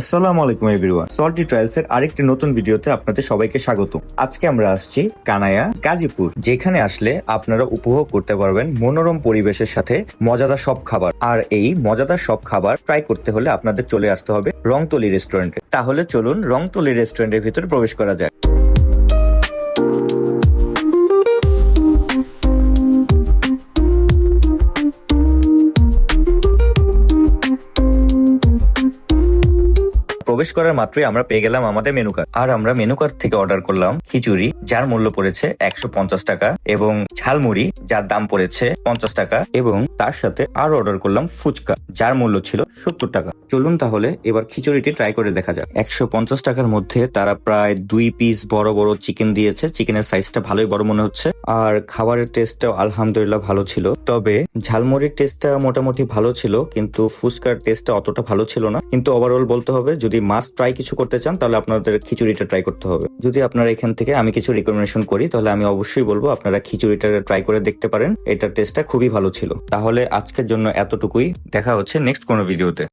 আসসালামু আলাইকুম everyone. Salty trials এর আরেকটি নতুন ভিডিওতে আপনাদের সবাইকে স্বাগত। আজকে আমরা আসছি কানায়া গাজীপুর, যেখানে আসলে আপনারা উপভোগ করতে পারবেন মনোরম পরিবেশের সাথে মজাদার সব খাবার। আর এই মজাদার সব খাবার ট্রাই করতে হলে আপনাদের চলে আসতে হবে রংতলি রেস্টুরেন্টে তাহলে চলুন রংতলি রেস্টুরেন্টের ভিতরে প্রবেশ করা যায় প্রবেশ করার মাত্রই আমরা পেয়ে গেলাম আমাদের মেনু কার্ড আর আমরা মেনু কার্ড থেকে অর্ডার করলাম খিচুড়ি, যার মূল্য পড়েছে একশো পঞ্চাশ টাকা, এবং ঝালমুড়ি, যার দাম পড়েছে পঞ্চাশ টাকা, এবং তার সাথে আরও অর্ডার করলাম ফুচকা, যার মূল্য ছিল সত্তর টাকা। চলুন তাহলে এবার খিচুড়িটি ট্রাই করে দেখা যাক। একশো পঞ্চাশ টাকার মধ্যে তারা প্রায় দুই পিস বড় বড় চিকেন দিয়েছে। চিকেনের সাইজটা ভালোই বড় মনে হচ্ছে। আর খাবারের টেস্টটাও আলহামদুলিল্লাহ ভালো ছিল। তবে ঝালমুড়ির টেস্টটা মোটামুটি ভালো ছিল, কিন্তু ফুচকার টেস্টটা অতটা ভালো ছিল না। কিন্তু ওভারঅল বলতে হবে, যদি মাস্ট ট্রাই কিছু করতে চান, তাহলে আপনাদের খিচুড়িটা ট্রাই করতে হবে। যদি আপনারা এখান থেকে আমি কিছু রিকমেন্ডেশন করি, তাহলে আমি অবশ্যই বলব, আপনারা খিচুড়িটা ট্রাই করে দেখতে পারেন। এটার টেস্টটা খুবই ভালো ছিল। তাহলে আজকের জন্য এতটুকুই। দেখা হচ্ছে নেক্সট কোনো ভিডিওতে।